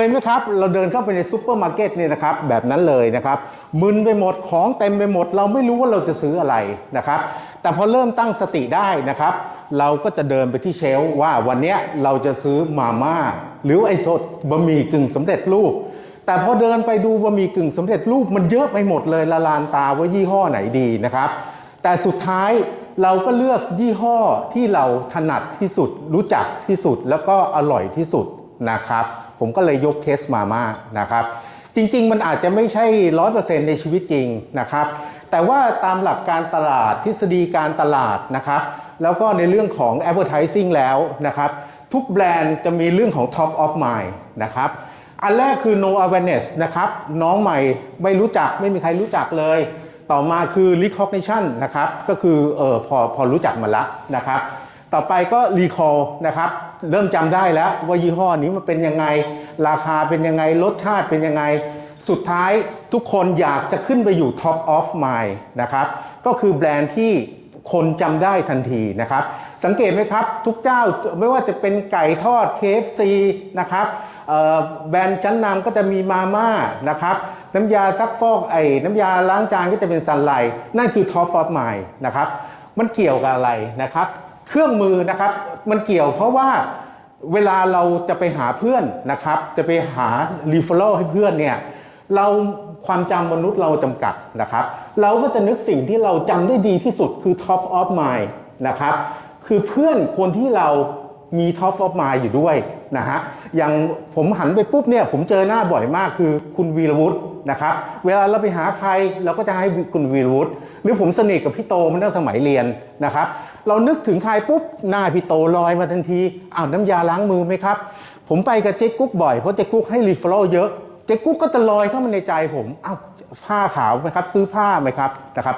เคยไหมครับ เราเดินเข้าไปในซูเปอร์มาร์เก็ตเนี่ยนะครับแบบนั้นเลยนะครับมึนไปหมดของเต็มไปหมด เราไม่รู้ว่าเราจะซื้ออะไรนะครับ แต่พอเริ่มตั้งสติได้นะครับ เราก็จะเดินไปที่เชลว่าวันนี้เราจะซื้อมาม่าหรือไอ้ทษบะหมี่กึ่งสำเร็จรูปแต่พอเดินไปดูบะหมี่กึ่งสำเร็จรูปมันเยอะไปหมดเลยละลานตาว่ายี่ห้อไหนดีนะครับ แต่สุดท้ายเราก็เลือกยี่ห้อที่เราถนัดที่สุด รู้จักที่สุดแล้วก็อร่อยที่สุด นะครับ ผมก็เลยยกเคสมาม่านะครับ จริงๆ มันอาจจะไม่ใช่ร้อยเปอร์เซ็นต์ในชีวิตจริงนะครับ แต่ว่าตามหลักการตลาดทฤษฎีการตลาดนะครับ แล้วก็ในเรื่องของ advertising แล้วนะครับ ทุกแบรนด์จะมีเรื่องของ top of mind นะครับอันแรกคือ no awareness นะครับ น้องใหม่ไม่รู้จักไม่มีใครรู้จักเลย ต่อมาคือ recognition นะครับ ก็คือเออพอพอรู้จักมันละนะครับ ต่อไปก็ recall นะครับ เริ่มจำได้แล้วว่ายี่ห้อนี้มันเป็นยังไง ราคาเป็นยังไง รสชาติเป็นยังไง สุดท้ายทุกคนอยากจะขึ้นไปอยู่ top of mind นะครับ ก็คือแบรนด์ที่คนจำได้ทันทีนะครับ สังเกตไหมครับ ทุกเจ้าไม่ว่าจะเป็นไก่ทอด KFC นะครับแบรนด์ชั้นนำก็จะมีมาม่านะครับน้ำยาซักฟอกไอ้น้ำยาล้างจานก็จะเป็นซันไลท์นั่นคือ top of mind นะครับ มันเกี่ยวกับอะไรนะครับ เครื่องมือนะครับมันเกี่ยวเพราะว่าเวลาเราจะไปหาเพื่อนนะครับ จะไปหารีเฟลโลให้เพื่อนเนี่ยเราความจำมนุษย์เราจำกัดนะครับ เราก็จะนึกสิ่งที่เราจำได้ดีที่สุดคือ top of mind นะครับ คือเพื่อนคนที่เรา มี top of mind อยู่ด้วยนะฮะอย่างผมหันไปปุ๊บเนี่ยผมเจอหน้าบ่อยมากคือคุณวีรวุฒินะครับเวลาเราไปหาใครเราก็จะให้คุณวีรวุฒิหรือผมสนิทกับพี่โตมาตั้งสมัยเรียนนะครับเรานึกถึงใครปุ๊บหน้าพี่โตลอยมาทันทีอ้าวน้ำยาล้างมือไหมครับ ผมไปกับเจ๊กุ๊กบ่อยเพราะเจ๊กุ๊กให้รีเฟอรัลเยอะเจ๊กุ๊กก็จะลอยเข้ามาในใจผมอ้าวผ้าขาวไหมครับ ซื้อผ้าไหมครับนะครับ